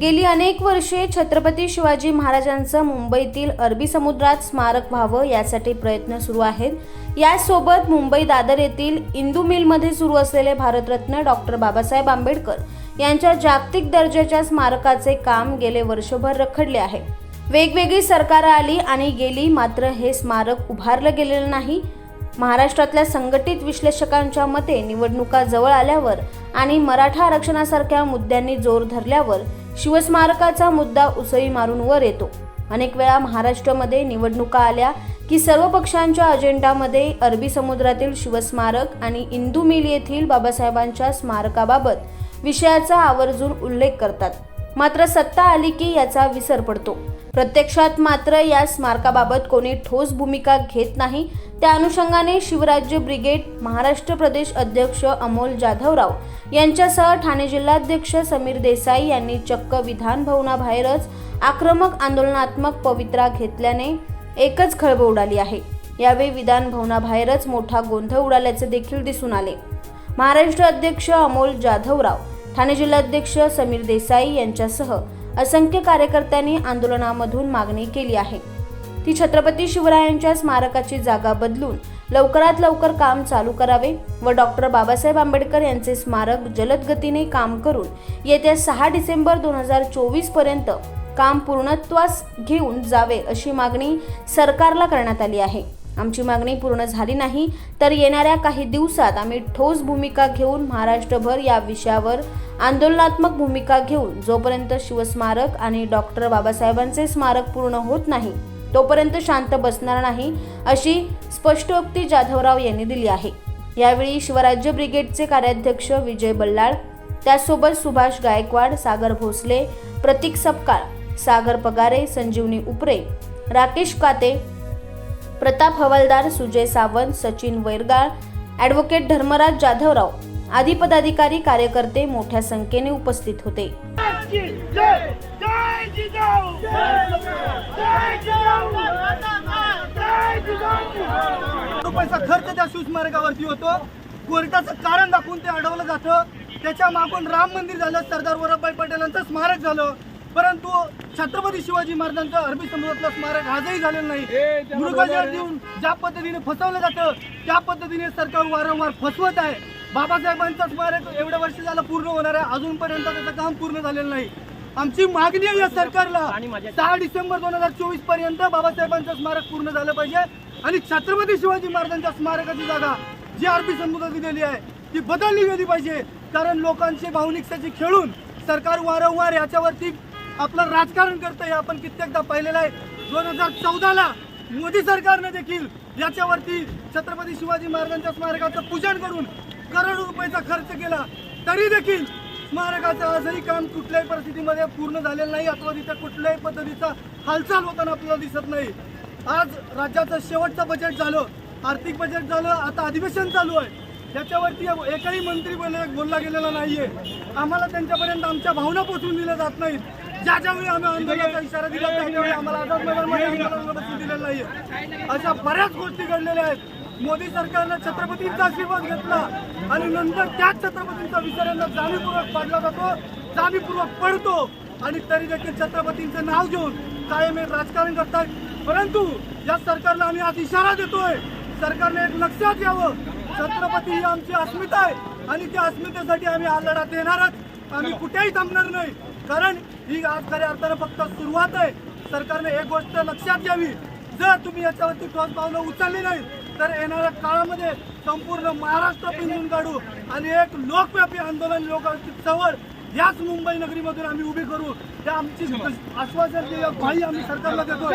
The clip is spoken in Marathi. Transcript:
गेली अनेक वर्षे छत्रपती शिवाजी महाराजांचं मुंबईतील अरबी समुद्रात स्मारक व्हावं यासाठी प्रयत्न सुरू आहेत. यासोबत मुंबई दादर येथील इंदू मिलमध्ये सुरू असलेले भारतरत्न डॉक्टर बाबासाहेब आंबेडकर यांच्या जागतिक दर्जाच्या स्मारकाचे काम गेले वर्षभर रखडले आहे. वेगवेगळी सरकारं आली आणि गेली मात्र हे स्मारक उभारलं गेलेलं नाही. महाराष्ट्रातल्या संघटित विश्लेषकांच्या मते निवडणुका जवळ आल्यावर आणि मराठा आरक्षणासारख्या मुद्द्यांनी जोर धरल्यावर शिवस्मारकाचा मुद्दा उसळी मारून वर येतो. अनेक वेळा महाराष्ट्रामध्ये निवडणुका आल्या की सर्व पक्षांच्या अजेंडामध्ये अरबी समुद्रातील शिवस्मारक आणि इंदू मिल येथील बाबासाहेबांच्या स्मारकाबाबत विषयाचा आवर्जून उल्लेख करतात. मात्र सत्ता आली की याचा विसर पडतो. प्रत्यक्षात मात्र या स्मारकाबाबत कोणी ठोस भूमिका घेत नाही त्या अनुषंगाने शिवराज्य ब्रिगेड महाराष्ट्र प्रदेश अध्यक्ष अमोल जाधवराव यांच्यासह ठाणे जिल्हाध्यक्ष समीर देसाई यांनी चक्क विधान भवनाबाहेरच आक्रमक आंदोलनात्मक पवित्रा घेतल्याने एकच खळबळ उडाली आहे. यावेळी विधान भवनाबाहेरच मोठा गोंधळ उडाल्याचे देखील दिसून आले. महाराष्ट्र अध्यक्ष अमोल जाधवराव ठाणे जिल्हाध्यक्ष समीर देसाई यांच्यासह असंख्य कार्यकर्त्यांनी आंदोलनामधून मागणी केली आहे. ती छत्रपती शिवरायांच्या स्मारकाची जागा बदलून लवकरात लवकर काम चालू करावे व डॉक्टर बाबासाहेब आंबेडकर यांचे स्मारक जलद गतीने काम करून येत्या सहा डिसेंबर दोन हजार चोवीसपर्यंत काम पूर्णत्वास घेऊन जावे अशी मागणी सरकारला करण्यात आली आहे. आमची मागणी पूर्ण झाली नाही तर येणाऱ्या काही दिवसात आम्ही ठोस भूमिका घेऊन महाराष्ट्रभर या विषयावर आंदोलनात्मक भूमिका घेऊन जोपर्यंत शिवस्मारक आणि डॉक्टर बाबासाहेबांचे स्मारक पूर्ण होत नाही तोपर्यंत शांत बसणार नाही अशी स्पष्टोक्ती जाधवराव यांनी दिली आहे. यावेळी शिवराज्य ब्रिगेडचे कार्याध्यक्ष विजय बल्लाळ त्यासोबत सुभाष गायकवाड सागर भोसले प्रतीक सपकाळ सागर पगारे संजीवनी उपरे राकेश काते प्रताप हवालदार सुजय सावंत सचिन वैरगाळ ॲडव्होकेट धर्मराज जाधवराव आदी पदाधिकारी कार्यकर्ते मोठ्या संख्येने उपस्थित होते. रुपयाचा खर्च त्या शिवस्मारकावरती होतो. कोर्टाचं कारण दाखवून ते अडवलं जातं. त्याच्या मागून राम मंदिर झालं सरदार वल्लभभाई पटेलांचं स्मारक झालं. परंतु छत्रपती शिवाजी महाराजांचं अरबी समुद्रातलं स्मारक आजही झालेलं नाही. मृगजळ देऊन ज्या पद्धतीने फसवलं जातं त्या पद्धतीने सरकार वारंवार फसवत आहे. बाबासाहेबांचं स्मारक एवढ्या वर्ष झालं पूर्ण होणार आहे. अजूनपर्यंत त्याचं काम पूर्ण झालेलं नाही. आमची मागणी आहे या सरकारला. सहा डिसेंबर दोन हजार चोवीसपर्यंत बाबासाहेबांचं स्मारक पूर्ण झालं पाहिजे आणि छत्रपती शिवाजी महाराजांच्या स्मारकाची जागा जी अरबी समुद्रात दिलेली आहे ती बदलली गेली पाहिजे. कारण लोकांची भावनिकतेची खेळून सरकार वारंवार याच्यावरती आपलं राजकारण करतं हे आपण कित्येकदा पाहिलेलं आहे. दोन हजार चौदाला मोदी सरकारने देखील याच्यावरती छत्रपती शिवाजी महाराजांच्या स्मारकाचं पूजन करून करोडो रुपयाचा खर्च केला. तरी देखील स्मारकाचं आजही काम कुठल्याही परिस्थितीमध्ये पूर्ण झालेलं नाही. अथवा तिथे कुठल्याही पद्धतीचा हालचाल होताना आपल्याला दिसत नाही. आज राज्याचं शेवटचं बजेट झालं. आर्थिक बजेट झालं. आता अधिवेशन चालू आहे. त्याच्यावरती एकही मंत्री बोलला गेलेला नाहीये. आम्हाला त्यांच्यापर्यंत आमच्या भावना पोचवून दिल्या जात नाहीत. ज्या ज्यावेळी आम्ही आंदोलनाचा इशारा दिला त्यावेळी आम्हाला आझाद मैदानमध्ये आंदोलनाला बसू दिलेलं नाहीये. अशा बऱ्याच गोष्टी घडलेल्या आहेत. मोदी सरकारनं छत्रपतींचा आशीर्वाद घेतला आणि नंतर त्याच छत्रपतींचा विचार यांना जाणीवपूर्वक पाडला जातो जाणीवपूर्वक पडतो आणि तरी देखील छत्रपतींचं नाव घेऊन कायम हे राजकारण करतात. परंतु या सरकारला आम्ही आज इशारा देतोय. सरकारने एक लक्षात यावं छत्रपती ही आमची अस्मिता आहे आणि त्या अस्मितेसाठी आम्ही हा लढा देणारच आम्ही कुठेही थांबणार नाही. कारण ही आज खऱ्या अर्थानं फक्त सुरुवात आहे. सरकारने एक गोष्ट लक्षात घ्यावी. जर तुम्ही याच्यावरती ठोस पावलं उचलली नाही तर येणाऱ्या काळामध्ये संपूर्ण महाराष्ट्र पिंजून काढू आणि एक लोकव्यापी आंदोलन लोकांची चवळ याच मुंबई नगरीमधून आम्ही उभी करू. त्या आमची आश्वासन ग्वाही आम्ही सरकारला देतो